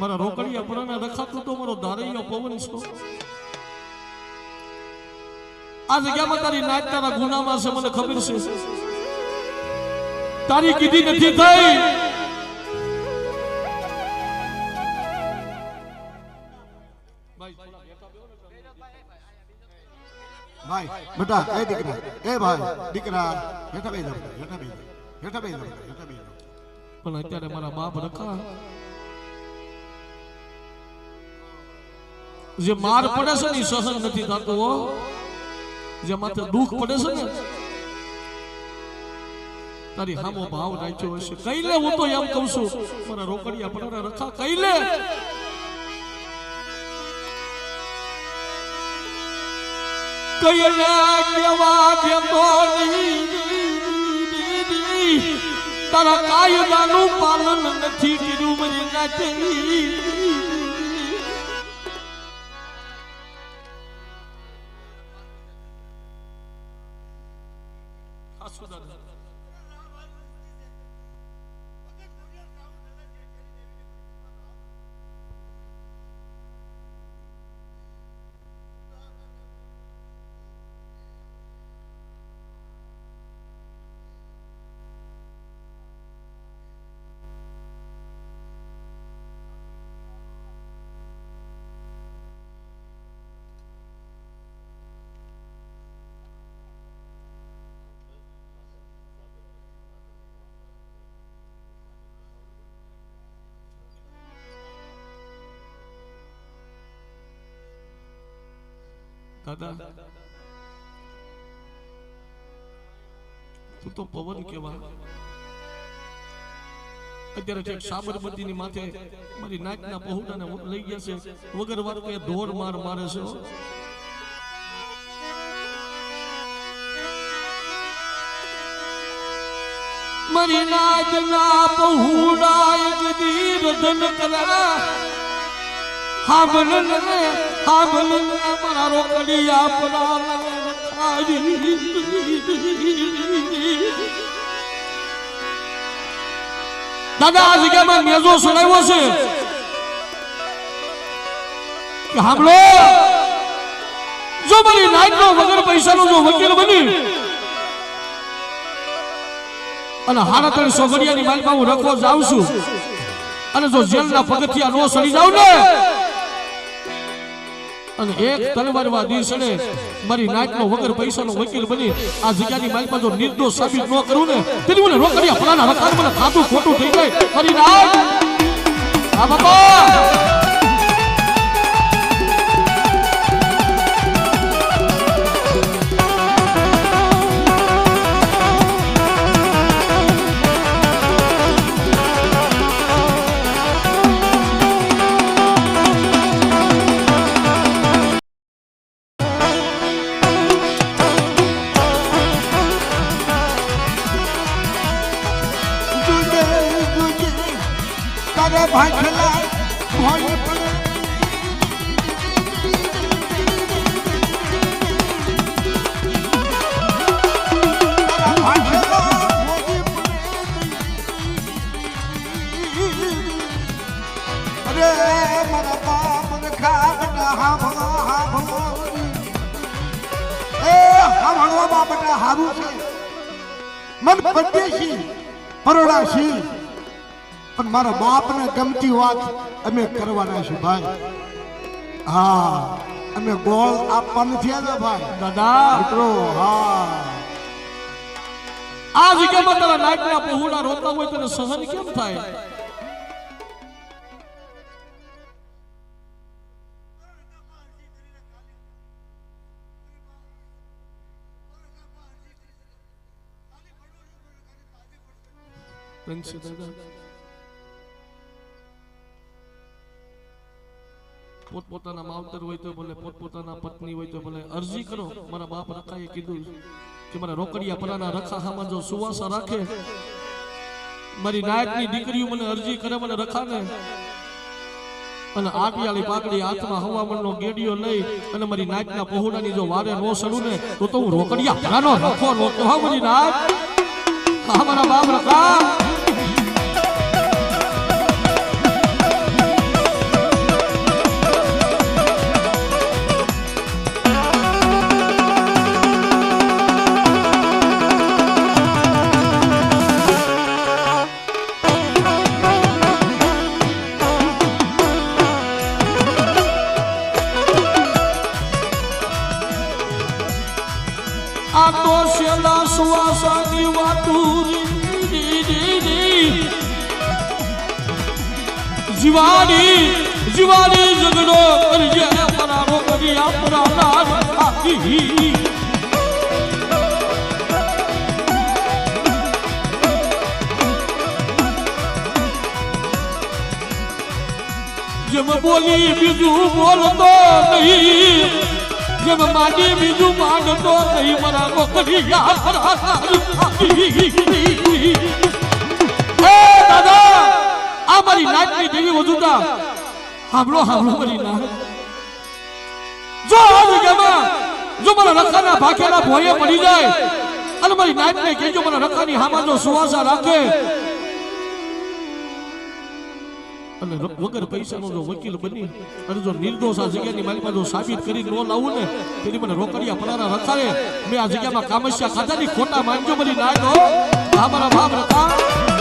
મારા રોકડિયા પરાના રખાતો તો મારો ધારૈયો પવન છો. આ જગ્યામાં તારી નાચ તારા ગુનામાં છે મને ખબર છે. તારી કીધી નથી થઈ. ભાઈ બેટા એ દીકરા એ ભાઈ દીકરા હેઠા બેસી હેઠા બેસી હેઠા બેસી હેઠા બેસી પણ અત્યારે મારા બાપ રખા. જે માર પડે છે ને સહન નથી થતું હો. જે માથે દુઃખ પડે છે ને. તારી હામો ભાવ રાખ્યો હશે. કઈ લે, હું તો એમ કહું છું, મારા રોકડિયા પડારા રખા, કઈ લે. કઈ લે, કેવા પાલન નથી કર્યું મને નાચે દાદા. તું તો પવન કેવા અત્યારે સાબરમતી ની માથે મારી નાકના પહોળાને લઈ ગયા છે. વગર વાર કે ધોર માર મારે છે. મારી નાકના પહોળા એક દીર ધન કરા. હામલ ને હામલ ને મારા રોકડિયા પડાલા દાદા આ જગ્યામાં મેજો સુનાવ્યો છે. કે હાંભળો જો મારી નાઈટનો વગર પૈસાનો જો વકીલ બની. અને હારા ત્રણ સોગડિયાની માલમાં હું રખો જાઉં છું. અને જો જેલના પગથિયા નો સડી જાઉં ને અને એક તલવારવાદી સડે મારી નાટનો વગર પૈસાનો વકીલ બની. આ જગ્યાની માલમાં જો નિર્દોષ સાબિત ન કરું ને, તેની મને રોકડિયા ફલાના રખાર મને ખાતું ખોટું થઈ જાય. મારી નાટ આ બાપા! હાભળો બાપટા હારું છે. મન પરદેશી પરોડાશી. પણ મારા બાપને ગમતી વાત અમે કરવાના છે ભાઈ હા અમે ગોળ આપવા નથી આવ્યા ભાઈ દાદા મિત્રો હા આ જગ્યામાં તારા નાગના પહોળા રોતા હોય તને સહન કેમ થાય Thank you, પોતપોતાના માવતર હોય તો ભલે પોતપોતાના પત્ની હોય તો ભલે. અરજી કરો. મારા બાપ રખાએ કીધું કે મારા રોકડિયા પરાના રખા હામાં જો સુવાસા રાખે, મારી નાયકની દીકરીઓ મને અરજી કરે, મને રખાને અને આટિયાળી પાકડી હાથમાં હવામાનનો ગેડિયો લઈ અને મારી નાયકના પહોળાની જો વારે નો સડું ને તો તો હું રોકડિયા પરાનો રખો, નો તો હા મારી નાયક. હા, મારા બાપ રખા. આ તો શેલા સુવાસાની વાતું જીવાની જીવાની ઝઘડો કરીએ પરાણો કરી આપણા આખી જેમ બોલી બીજું બોલતો નહીં. જેમ માજી બીજું માંગતો નહીં મારા નોકરી દાદા, આ મારી નાચની દેવી વજુતા હાંભળો હાંભળો મારી નાચ જો આ જગ્યામાં જો મારા રખાના ભાખેલા ભોયે પડી જાય, અને મારી નાચને કહેજો, મારા રખાની હામાં જો સુવાસા રાખે અને વગર પૈસાનો જો વકીલ બની અને જો નિર્દોષ આ જગ્યાની માલિકમાં જો સાબિત કરી ન લાવું ને, તેની મને રોકડિયા પડારા રખાડે મેં આ જગ્યામાં કામસ્યા ખાધાની ખોટા માનજો બની ના દો આ મારા બાપ રખા.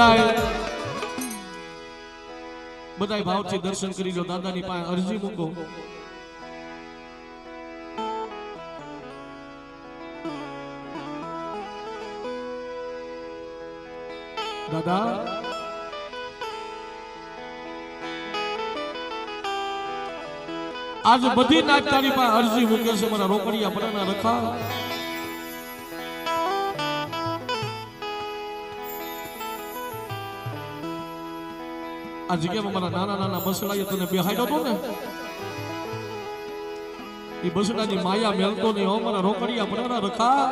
બધાય બધાય ભાવથી દર્શન કરી લો દાદાની પાસે અરજી મૂકો. દાદા? આજ બધી નાચ તારી પાસે અરજી મૂકે છે મારા રોકડિયા પરાના રખા. આ જગ્યામાં મારા નાના નાના બસડાએ તને બેહાડ્યો હતો ને? એ બસડાની માયા મેલતો નહીં હો, મારા રોકડિયા પરાના રખા.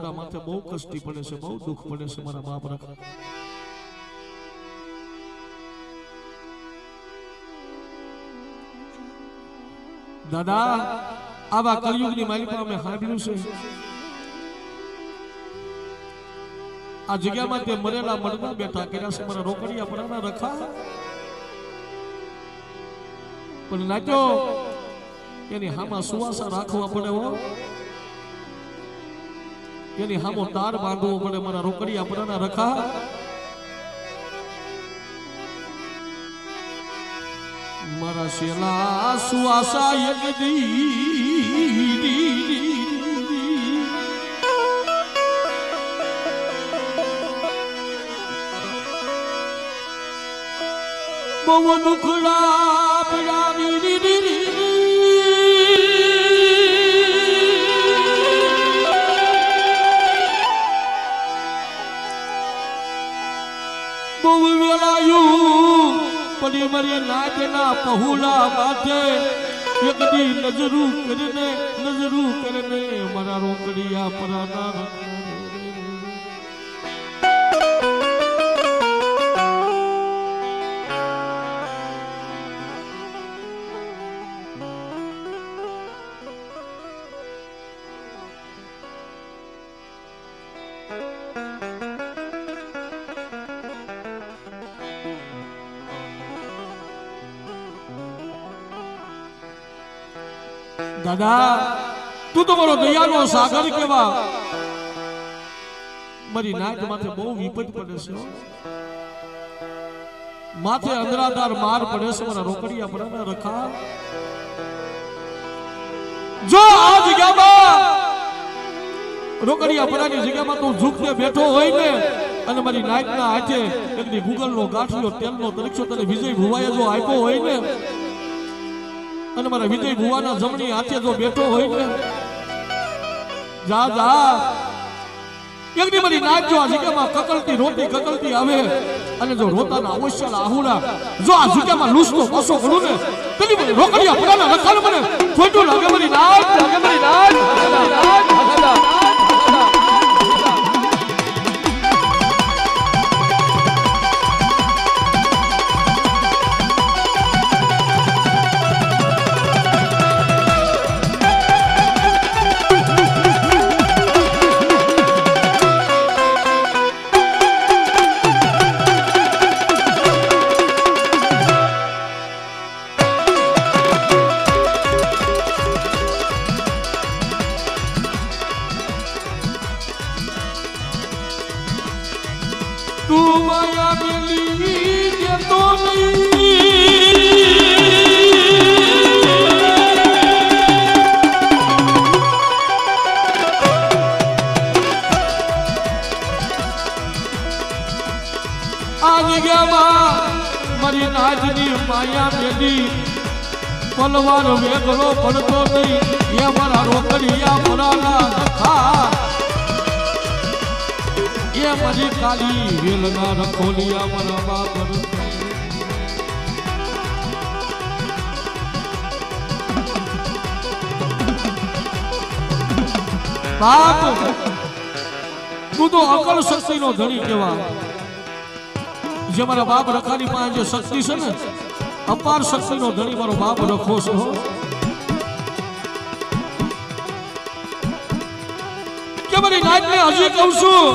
આપણા માથે બહુ કષ્ટી પડે છે, બહુ દુઃખ પડે છે મારા બાપ રાખા દાદા, આવા કળિયુગની માલિકા અમે સાંભળ્યું છે. આ જગ્યામાં તે મરેલા મરદા બેઠા કર્યા છે, મારા રોકડિયા પરાના રખા. પણ નાચો એની હામાં સુવાસા રાખવા પડે હો. એની હામો તાર બાંધવો પડે, મારા રોકડિયા પરના રખા. મારા શેલા સુવાસા યગદી બહુ દુખડા પડી મરી નાગના પહુલા માથે એક નજરું કરીને નજરું કરીને મારા રોકડિયા પરાના દાદા, તું તો મારો દયાનો સાગર કેવા મારી નાક માથે બહુ વિપત પડે છે માથે અંદરાધાર માર પડે છે, મારા રોકડિયા પડે રખા. જો આ જગ્યામાં રોકડિયા પડાની જગ્યામાં તું ઝૂકને બેઠો હોય ને, અને મારી નાઈટના હાથે એકની ગૂગલનો ગાંઠિયો, તેલનો તરીક્ષો તને વિજય ભુવાએ જો આપ્યો હોય ને અને મારા વિજય ભુવાના જમણી હાથે જો બેઠો હોય ને, જા જા. એકની મારી નાખજો આ જગ્યામાં કકલતી રોટી કકલતી આવે અને જો રોતાના અવશ્ય આહુડા જો આ જગ્યામાં લૂસતો પાસો કરું ને તેની મને રોકડિયા પોતાના રખાલ મને ખોટું લાગે મારી નાખ લાગે મારી નાક મારી નાજની માયા મેલી. પલવાર વેગળો પડતો નહીં. એ મારા રોકડિયા પરાના લખા એ મારી કાલી વેલના રખોલિયા મારા બાપ તું તો અકલ શક્તિનો ધણી કેવા જે મારા બાપ રખાની પાસે જે શક્તિ છે ને, અપાર શક્તિનો ધણી મારો બાપ રખો છે કે મારી નાચને હજી કહું છું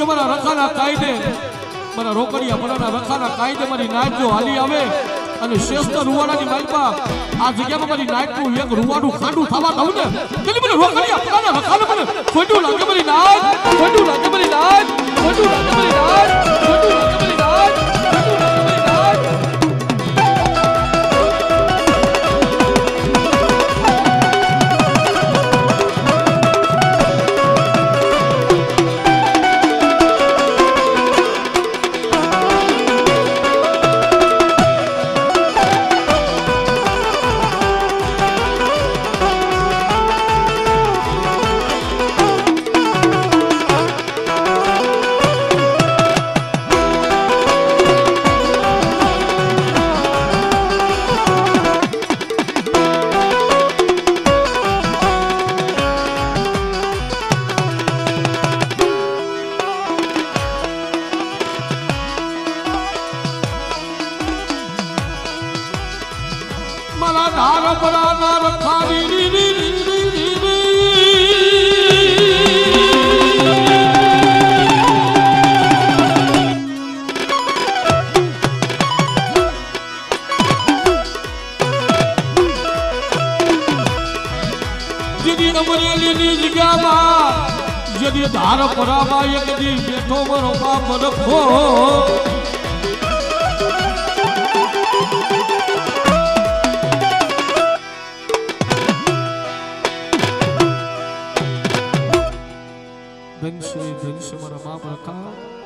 કે મારા રખાના કાયદે, મારા રોકડિયા મારા રખાના કાયદે મારી નાચ જો હાલી આવે અને શ્રેષ્ઠ રૂવાડાની માલપા આ જગ્યામાં મારી નાચનું એક રૂવાડું ખાડું થવા દઉં ને કેટલી મને રોકડિયા પરાના રખાને મને ખોટું લાગે મારી નાચ ખોટું લાગે મારી નાચ ખોટું લાગે મારી નાચ ખોટું લાગે મારી નાચ જેની ની જગ્યામાં જેની ધાર પરામાં એક દી બેઠો મારો બાપ રખો ધનશ્રી ધનશ્રી મારા બાપ રખા.